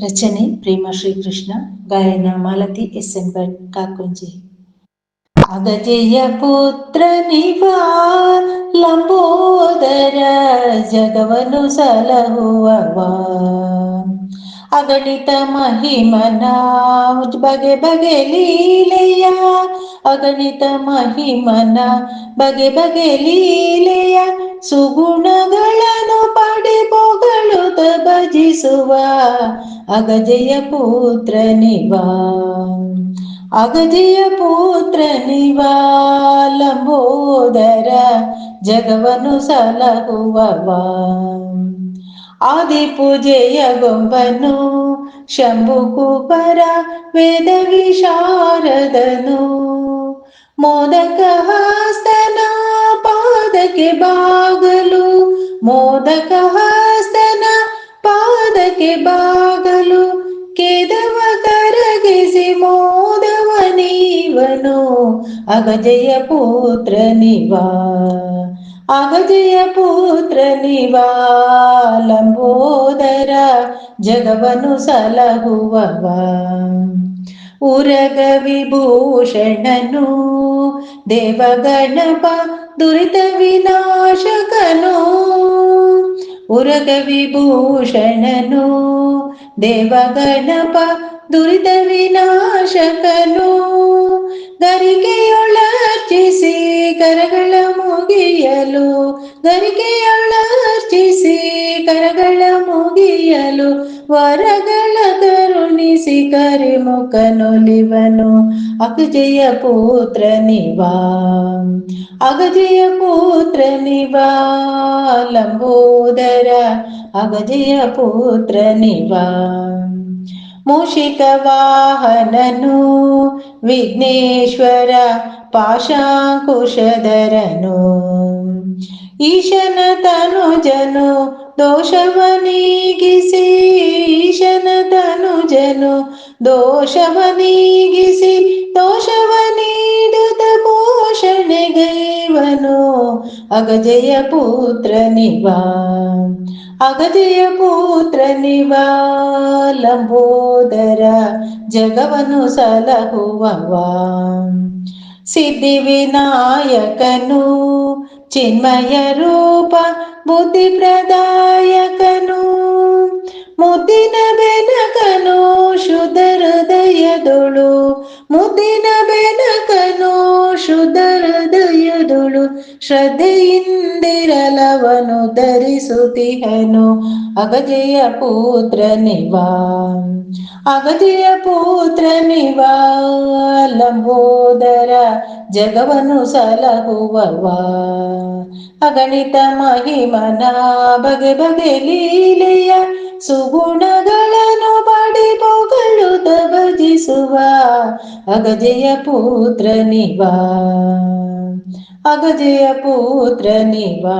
ರಚನೆ ಪ್ರೇಮ ಶ್ರೀಕೃಷ್ಣ, ಗಾಯನ Malathi S N Bhat, Kakunji. ಅಗಜೆಯ ಪುತ್ರ ನಿವಾ, ಲಂಬೋದರ ಜಗವನು ಸಲಹುವವ. ಅಗಣಿತ ಮಹಿಮನ ಬಗೆ ಬಗೆ ಲೀಲೆಯ, ಅಗಣಿತ ಮಹಿಮನ ಬಗೆ ಬಗೆ ಲೀಲೆಯ, ಸುಗುಣಗಳನ್ನು ಪಡೆ ಭಜಿಸುವ. అగజయపుత్రనివా అగజయపుత్రనివా లంబోదర జగవను సలహువవా ఆది పూజయ గొంబను శంభుకు పర వేద విశారదను. మోదక హస్తన పాదకి బాగలు మోదక హస్తన పాదకి బా ನೀವನು ಅಗಜಯ ಪುತ್ರ ನಿವಾ? ಅಗಜಯ ಪುತ್ರ ನಿವಾ? ಲಂಬೋದರ ಜಗವನು ಸಲಹುವವ ಉರಗ ವಿಭೂಷಣನು, ದೇವಗಣಪ ದುರಿತ ವಿನಾಶಕನು. ಉರಗ ವಿಭೂಷಣನು, ದೇವಗಣಪ ದುರಿತ ವಿನಾಶಕನು ಗರಿಕೆಯೊಳರ್ಚಿಸಿ ಕರಗಳ ಮುಗಿಯಲು ಗರಿಕೆಯೊಳರ್ಚಿಸಿ ಕರಗಳ ಮುಗಿಯಲು ವರಗಳ ಕರುಣಿಸಿ ಕರಿಮುಖನೊಲಿವನು ಅಗಜಯ ಪುತ್ರ ನಿವಾ ಅಗಜಯ ಪುತ್ರ ನಿವಾ ಲಂಬೋದರ ಅಗಜಯ ಪುತ್ರ ನಿವಾ ಮೂಷಿಕ ವಾಹನನು ವಿಘ್ನೇಶ್ವರ ಪಾಶಾಂಕುಶಧರನು ಈಶನ ತನುಜನು ದೋಷವ ನೀಗಿಸಿ ಈಶನ ತನುಜನು ದೋಷವ ನೀಗಿಸಿ ದೋಷವ ನೀಡುತ್ತ ಪೋಷಣೆಗೈವನು ಅಗಜಯ ಪುತ್ರ ನಿವಾ ಅಗಜಯ ಪುತ್ರ ನಿವಾ ಲಂಬೋದರ ಜಗವನು ಸಲಹುವವ. ಸಿದ್ಧಿ ವಿನಾಯಕನು ಚಿನ್ಮಯ ರೂಪ ಬುದ್ಧಿ ಪ್ರದಾಯಕನು. ಮುದ್ದಿನ ಬೆನಕನು ಶುದ್ಧ ಹೃದಯದೊಳು, ಮುದ್ದಿನ ಬೆನಕನು ಶುದ್ಧ ಹೃದಯದೊಳು ಶ್ರದ್ಧೆಯಿಂದಿರಲವನು ಧರಿಸುತ್ತಿಹನು. ಅಗಜೆಯ ಪುತ್ರ ನಿವಾ. ಅಗಜೆಯ ಪುತ್ರ ನಿವಾ. ಲಂಬೋದರ ಜಗವನು ಸಲಹುವವ. ಅಗಣಿತ ಮಹಿಮನ ಬಗೆ ಬಗೆ ಲೀಲೆಯ ಸುಗುಣಗಳನ್ನು अगजे पुत्र निवा अगजे पुत्र निवा